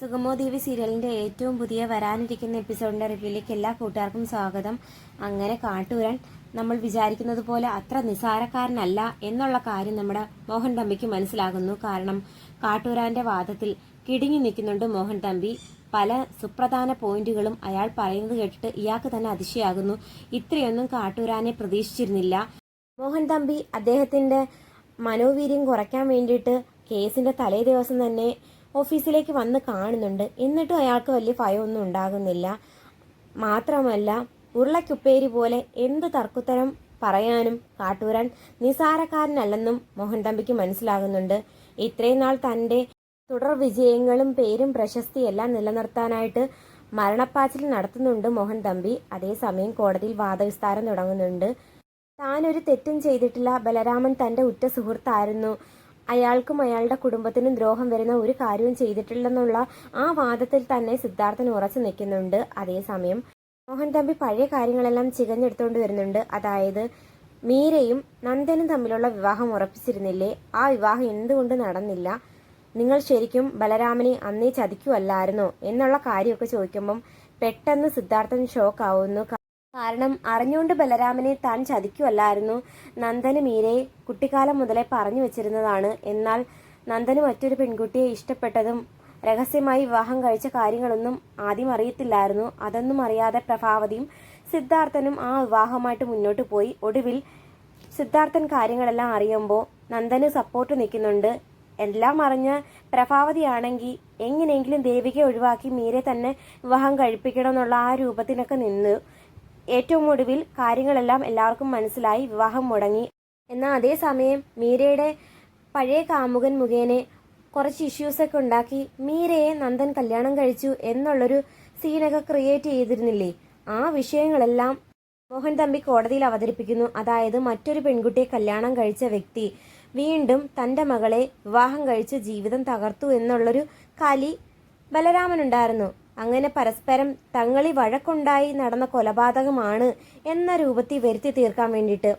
സുഗമോ ദേവി സീരിയലിന്റെ ഏറ്റവും പുതിയ വരാനിരിക്കുന്ന എപ്പിസോഡിന്റെ റിവ്യൂയിലേക്ക് എല്ലാ കൂട്ടുകാർക്കും സ്വാഗതം. അങ്ങനെ കാട്ടൂരൻ നമ്മൾ വിചാരിക്കുന്നത് പോലെ അത്ര നിസാരക്കാരനല്ല എന്നുള്ള കാര്യം നമ്മുടെ മോഹൻ തമ്പിക്ക് മനസ്സിലാകുന്നു. കാരണം കാട്ടൂരാന്റെ വാദത്തിൽ കിടുങ്ങി നിൽക്കുന്നുണ്ട് മോഹൻ തമ്പി. പല സുപ്രധാന പോയിന്റുകളും അയാൾ പറയുന്നത് കേട്ടിട്ട് ഇയാൾക്ക് തന്നെ അതിശയാകുന്നു. ഇത്രയൊന്നും കാട്ടൂരാനെ പ്രതീക്ഷിച്ചിരുന്നില്ല. മോഹൻ തമ്പി അദ്ദേഹത്തിന്റെ മനോവീര്യം കുറയ്ക്കാൻ വേണ്ടിയിട്ട് കേസിന്റെ തലേ ദിവസം തന്നെ ഓഫീസിലേക്ക് വന്ന് കാണുന്നുണ്ട്. എന്നിട്ടും അയാൾക്ക് വലിയ ഭയമൊന്നും ഉണ്ടാകുന്നില്ല. മാത്രമല്ല ഉരുളക്കുപ്പേരി പോലെ എന്ത് തർക്കുത്തരം പറയാനും കാട്ടൂരാൻ നിസാരക്കാരനല്ലെന്നും മോഹൻ തമ്പിക്ക് മനസ്സിലാകുന്നുണ്ട്. ഇത്രയും നാൾ തന്റെ തുടർ വിജയങ്ങളും പേരും പ്രശസ്തിയെല്ലാം നിലനിർത്താനായിട്ട് മരണപ്പാച്ചിൽ നടത്തുന്നുണ്ട് മോഹൻ തമ്പി. അതേസമയം കോടതിയിൽ വാദവിസ്താരം തുടങ്ങുന്നുണ്ട്. താനൊരു തെറ്റും ചെയ്തിട്ടില്ല. ബലരാമൻ തന്റെ ഉറ്റ സുഹൃത്തായിരുന്നു. അയാൾക്കും അയാളുടെ കുടുംബത്തിനും ദ്രോഹം വരുന്ന ഒരു കാര്യവും ചെയ്തിട്ടില്ലെന്നുള്ള ആ വാദത്തിൽ തന്നെ സിദ്ധാർത്ഥൻ ഉറച്ചു നിൽക്കുന്നുണ്ട്. അതേസമയം മോഹൻ തമ്പി പഴയ കാര്യങ്ങളെല്ലാം ചികഞ്ഞെടുത്തുകൊണ്ട് വരുന്നുണ്ട്. അതായത് മീരയും നന്ദനും തമ്മിലുള്ള വിവാഹം ഉറപ്പിച്ചിരുന്നില്ലേ? ആ വിവാഹം എന്തുകൊണ്ട് നടന്നില്ല? നിങ്ങൾ ശരിക്കും ബലരാമനെ അന്നേ ചതിക്കുവല്ലായിരുന്നോ? എന്നുള്ള കാര്യമൊക്കെ ചോദിക്കുമ്പം പെട്ടെന്ന് സിദ്ധാർത്ഥൻ ഷോക്ക് ആവുന്നു. കാരണം അറിഞ്ഞുകൊണ്ട് ബലരാമനെ താൻ ചതിക്കുമല്ലായിരുന്നു നന്ദന് മീരയെ കുട്ടിക്കാലം മുതലേ പറഞ്ഞു വെച്ചിരുന്നതാണ്. എന്നാൽ നന്ദന് മറ്റൊരു പെൺകുട്ടിയെ ഇഷ്ടപ്പെട്ടതും രഹസ്യമായി വിവാഹം കഴിച്ച കാര്യങ്ങളൊന്നും ആദ്യം അറിയത്തില്ലായിരുന്നു. അതൊന്നും അറിയാതെ പ്രഭാവതിയും സിദ്ധാർത്ഥനും ആ വിവാഹമായിട്ട് മുന്നോട്ട് പോയി. ഒടുവിൽ സിദ്ധാർത്ഥൻ കാര്യങ്ങളെല്ലാം അറിയുമ്പോൾ നന്ദന് സപ്പോർട്ട് നിൽക്കുന്നുണ്ട്. എല്ലാം അറിഞ്ഞ പ്രഭാവതിയാണെങ്കിൽ എങ്ങനെയെങ്കിലും ദേവികയെ ഒഴിവാക്കി മീരെ തന്നെ വിവാഹം കഴിപ്പിക്കണമെന്നുള്ള ആ രൂപത്തിനൊക്കെ നിന്ന് ഏറ്റവും ഒടുവിൽ കാര്യങ്ങളെല്ലാം എല്ലാവർക്കും മനസ്സിലായി വിവാഹം മുടങ്ങി. എന്നാൽ അതേസമയം മീരയുടെ പഴയ കാമുകൻ മുഖേനെ കുറച്ച് ഇഷ്യൂസൊക്കെ ഉണ്ടാക്കി മീരയെ നന്ദൻ കല്യാണം കഴിച്ചു എന്നുള്ളൊരു സീനൊക്കെ ക്രിയേറ്റ് ചെയ്തിരുന്നില്ലേ? ആ വിഷയങ്ങളെല്ലാം മോഹൻ തമ്പി കോടതിയിൽ അവതരിപ്പിക്കുന്നു. അതായത് മറ്റൊരു പെൺകുട്ടിയെ കല്യാണം കഴിച്ച വ്യക്തി വീണ്ടും തന്റെ മകളെ വിവാഹം കഴിച്ച് ജീവിതം തകർത്തു എന്നുള്ളൊരു കലി ബലരാമനുണ്ടായിരുന്നു. അങ്ങനെ പരസ്പരം തങ്ങളി വഴക്കുണ്ടായി നടന്ന കൊലപാതകമാണ് എന്ന രൂപത്തിൽ വരുത്തി തീർക്കാൻ വേണ്ടിയിട്ട്.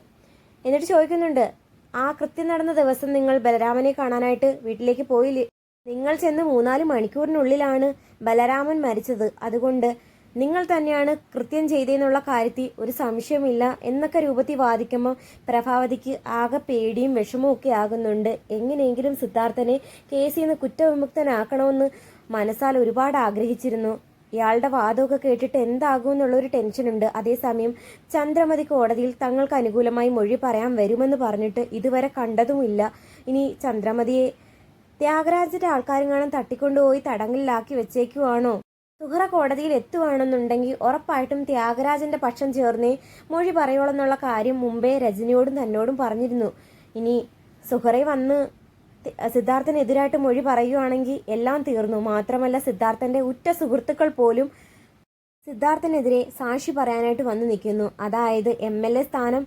എന്നിട്ട് ചോദിക്കുന്നുണ്ട് ആ കൃത്യം നടന്ന ദിവസം നിങ്ങൾ ബലരാമനെ കാണാനായിട്ട് വീട്ടിലേക്ക് പോയില്ലേ? നിങ്ങൾ ചെന്ന് മൂന്നാൽ മണിക്കൂറിനുള്ളിലാണ് ബലരാമൻ മരിച്ചത്. അതുകൊണ്ട് നിങ്ങൾ തന്നെയാണ് കൃത്യം ചെയ്തതെന്നുള്ള കാര്യത്തിൽ ഒരു സംശയമില്ല എന്നൊക്കെ രൂപത്തിൽ വാദിക്കുമ്പോൾ പ്രഭാവതിക്ക് ആകെ പേടിയും വിഷമവും ഒക്കെ ആകുന്നുണ്ട്. എങ്ങനെയെങ്കിലും സിദ്ധാർത്ഥനെ കേസിൽ നിന്ന് കുറ്റവിമുക്തനാക്കണമെന്ന് മനസ്സാൽ ഒരുപാട് ആഗ്രഹിച്ചിരുന്നു. ഇയാളുടെ വാദമൊക്കെ കേട്ടിട്ട് എന്താകും എന്നുള്ളൊരു ടെൻഷനുണ്ട് അതേസമയം ചന്ദ്രമതി കോടതിയിൽ തങ്ങൾക്ക് അനുകൂലമായി മൊഴി പറയാൻ വരുമെന്ന് പറഞ്ഞിട്ട് ഇതുവരെ കണ്ടതുമില്ല. ഇനി ചന്ദ്രമതിയെ ത്യാഗരാജന്റെ ആൾക്കാരെങ്ങാനും തട്ടിക്കൊണ്ടുപോയി തടങ്കലിലാക്കി വെച്ചേക്കുവാണോ? സുഹറ കോടതിയിൽ എത്തുവാണെന്നുണ്ടെങ്കിൽ ഉറപ്പായിട്ടും ത്യാഗരാജന്റെ പക്ഷം ചേർന്നേ മൊഴി പറയുള്ളെന്നുള്ള കാര്യം മുമ്പേ രജനിയോടും തന്നോടും പറഞ്ഞിരുന്നു. ഇനി സുഹറെ വന്ന് സിദ്ധാർത്ഥനെതിരായിട്ട് മൊഴി പറയുകയാണെങ്കിൽ എല്ലാം തീർന്നു. മാത്രമല്ല സിദ്ധാർത്ഥന്റെ ഉറ്റ സുഹൃത്തുക്കൾ പോലും സിദ്ധാർത്ഥനെതിരെ സാക്ഷി പറയാനായിട്ട് വന്നു നിൽക്കുന്നു. അതായത് എം എൽ എ സ്ഥാനം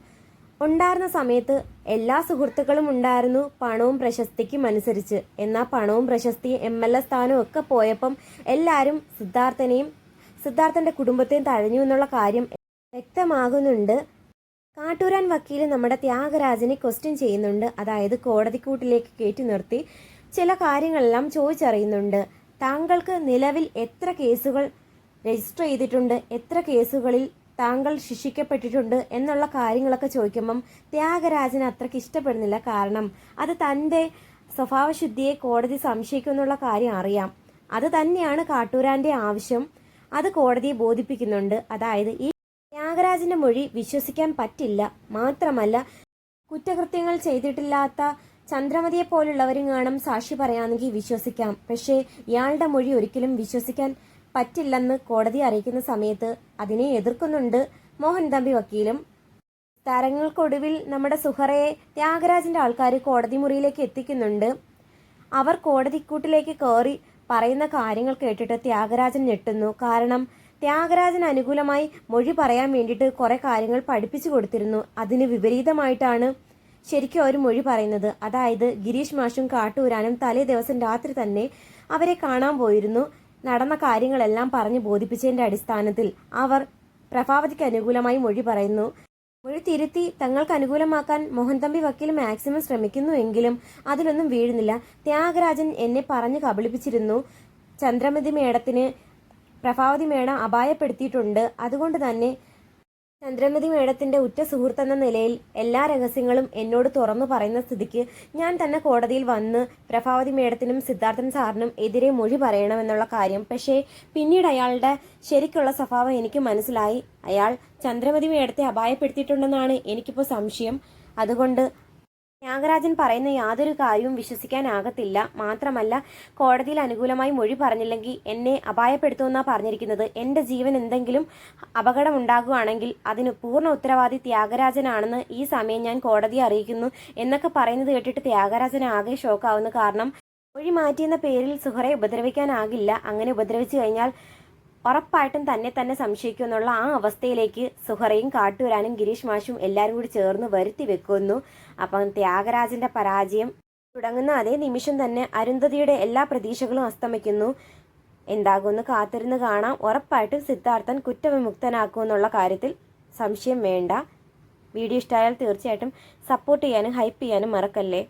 ഉണ്ടായിരുന്ന സമയത്ത് എല്ലാ സുഹൃത്തുക്കളും ഉണ്ടായിരുന്നു പണവും പ്രശസ്തിക്കും അനുസരിച്ച്. എന്നാൽ പണവും പ്രശസ്തിയും എം എൽ എ സ്ഥാനവും ഒക്കെ പോയപ്പം എല്ലാവരും സിദ്ധാർത്ഥനെയും സിദ്ധാർത്ഥന്റെ കുടുംബത്തെയും തഴഞ്ഞു എന്നുള്ള കാര്യം വ്യക്തമാകുന്നുണ്ട്. കാട്ടൂരാൻ വക്കീൽ നമ്മുടെ ത്യാഗരാജനെ ക്വസ്റ്റ്യൻ ചെയ്യുന്നുണ്ട്. അതായത് കോടതിക്കൂട്ടിലേക്ക് കയറ്റി നിർത്തി ചില കാര്യങ്ങളെല്ലാം ചോദിച്ചറിയുന്നുണ്ട്. താങ്കൾക്ക് നിലവിൽ എത്ര കേസുകൾ രജിസ്റ്റർ ചെയ്തിട്ടുണ്ട്? എത്ര കേസുകളിൽ താങ്കൾ ശിക്ഷിക്കപ്പെട്ടിട്ടുണ്ട് എന്നുള്ള കാര്യങ്ങളൊക്കെ ചോദിക്കുമ്പം ത്യാഗരാജന് അത്രയ്ക്ക് ഇഷ്ടപ്പെടുന്നില്ല. കാരണം അത് തന്റെ സ്വഭാവശുദ്ധിയെ കോടതി സംശയിക്കുമെന്നുള്ള കാര്യം അറിയാം. അത് തന്നെയാണ് കാട്ടൂരാന്റെ ആവശ്യം. അത് കോടതിയെ ബോധിപ്പിക്കുന്നുണ്ട്. അതായത് ഈ ത്യാഗരാജന്റെ മൊഴി വിശ്വസിക്കാൻ പറ്റില്ല. മാത്രമല്ല കുറ്റകൃത്യങ്ങൾ ചെയ്തിട്ടില്ലാത്ത ചന്ദ്രമതിയെ പോലുള്ളവരും കാണും സാക്ഷി പറയാമെങ്കിൽ വിശ്വസിക്കാം. പക്ഷേ ഇയാളുടെ മൊഴി ഒരിക്കലും വിശ്വസിക്കാൻ പറ്റില്ലെന്ന് കോടതി അറിയിക്കുന്ന സമയത്ത് അതിനെ എതിർക്കുന്നുണ്ട് മോഹൻ തമ്പി വക്കീലും. താരങ്ങൾക്കൊടുവിൽ നമ്മുടെ സുഹറയെ ത്യാഗരാജന്റെ ആൾക്കാർ കോടതി മുറിയിലേക്ക് എത്തിക്കുന്നുണ്ട്. അവർ കോടതിക്കൂട്ടിലേക്ക് കയറി പറയുന്ന കാര്യങ്ങൾ കേട്ടിട്ട് ത്യാഗരാജൻ ഞെട്ടുന്നു. കാരണം ത്യാഗരാജൻ അനുകൂലമായി മൊഴി പറയാൻ വേണ്ടിയിട്ട് കുറേ കാര്യങ്ങൾ പഠിപ്പിച്ചു കൊടുത്തിരുന്നു. അതിന് വിപരീതമായിട്ടാണ് ശരിക്കും അവർ മൊഴി പറയുന്നത്. അതായത് ഗിരീഷ് മാഷും കാട്ടൂരാനും തലേ ദിവസം രാത്രി തന്നെ അവരെ കാണാൻ പോയിരുന്നു. നടന്ന കാര്യങ്ങളെല്ലാം പറഞ്ഞു ബോധിപ്പിച്ചതിന്റെ അടിസ്ഥാനത്തിൽ അവർ പ്രഭാവതിക്ക് അനുകൂലമായി മൊഴി പറയുന്നു. മൊഴി തിരുത്തി തങ്ങൾക്ക് അനുകൂലമാക്കാൻ മോഹൻ തമ്പി വക്കീൽ മാക്സിമം ശ്രമിക്കുന്നു എങ്കിലും അതിലൊന്നും വീഴുന്നില്ല. ത്യാഗരാജൻ എന്നെ പറഞ്ഞു കബളിപ്പിച്ചിരുന്നു. ചന്ദ്രമതി മേഡത്തിന് പ്രഭാവതി മേഡം അപായപ്പെടുത്തിയിട്ടുണ്ട്. അതുകൊണ്ട് തന്നെ ചന്ദ്രമതി മേഡത്തിന്റെ ഉറ്റ സുഹൃത്തെന്ന നിലയിൽ എല്ലാ രഹസ്യങ്ങളും എന്നോട് തുറന്നു പറയുന്ന സ്ഥിതിക്ക് ഞാൻ തന്നെ കോടതിയിൽ വന്ന് പ്രഭാവതി മേഡത്തിനും സിദ്ധാർത്ഥൻ സാറിനും എതിരെ മൊഴി പറയണമെന്നുള്ള കാര്യം. പക്ഷേ പിന്നീട് അയാളുടെ ശരിക്കുള്ള സ്വഭാവം എനിക്ക് മനസ്സിലായി. അയാൾ ചന്ദ്രമതി മേഡത്തെ അപായപ്പെടുത്തിയിട്ടുണ്ടെന്നാണ് എനിക്കിപ്പോൾ സംശയം. അതുകൊണ്ട് ത്യാഗരാജൻ പറയുന്ന യാതൊരു കാര്യവും വിശ്വസിക്കാനാകത്തില്ല. മാത്രമല്ല കോടതിയിൽ അനുകൂലമായി മൊഴി പറഞ്ഞില്ലെങ്കിൽ എന്നെ അപായപ്പെടുത്തുമെന്നാണ് പറഞ്ഞിരിക്കുന്നത്. എന്റെ ജീവൻ എന്തെങ്കിലും അപകടമുണ്ടാകുകയാണെങ്കിൽ അതിന് പൂർണ ഉത്തരവാദി ത്യാഗരാജനാണെന്ന് ഈ സമയം ഞാൻ കോടതിയെ അറിയിക്കുന്നു എന്നൊക്കെ പറയുന്നത് കേട്ടിട്ട് ത്യാഗരാജൻ ആകെ ഷോക്കാവുന്നു. കാരണം മൊഴി മാറ്റിയെന്ന പേരിൽ സുഹറെ ഉപദ്രവിക്കാനാകില്ല. അങ്ങനെ ഉപദ്രവിച്ചു കഴിഞ്ഞാൽ ഉറപ്പായിട്ടും തന്നെ തന്നെ സംശയിക്കുമെന്നുള്ള ആ അവസ്ഥയിലേക്ക് സുഹറയും കാട്ടുവരാനും ഗിരീഷ് മാഷും എല്ലാവരും കൂടി ചേർന്ന് വരുത്തി വെക്കുന്നു. അപ്പം ത്യാഗരാജന്റെ പരാജയം തുടങ്ങുന്ന അതേ നിമിഷം തന്നെ അരുന്ധതിയുടെ എല്ലാ പ്രതീക്ഷകളും അസ്തമിക്കുന്നു. എന്താകുമെന്ന് കാത്തിരുന്ന് കാണാം. ഉറപ്പായിട്ടും സിദ്ധാർത്ഥൻ കുറ്റവിമുക്തനാക്കുമെന്നുള്ള കാര്യത്തിൽ സംശയം വേണ്ട. വീഡിയോ ഇഷ്ടമായാൽ തീർച്ചയായിട്ടും സപ്പോർട്ട് ചെയ്യാനും ഹൈപ്പ് ചെയ്യാനും മറക്കല്ലേ?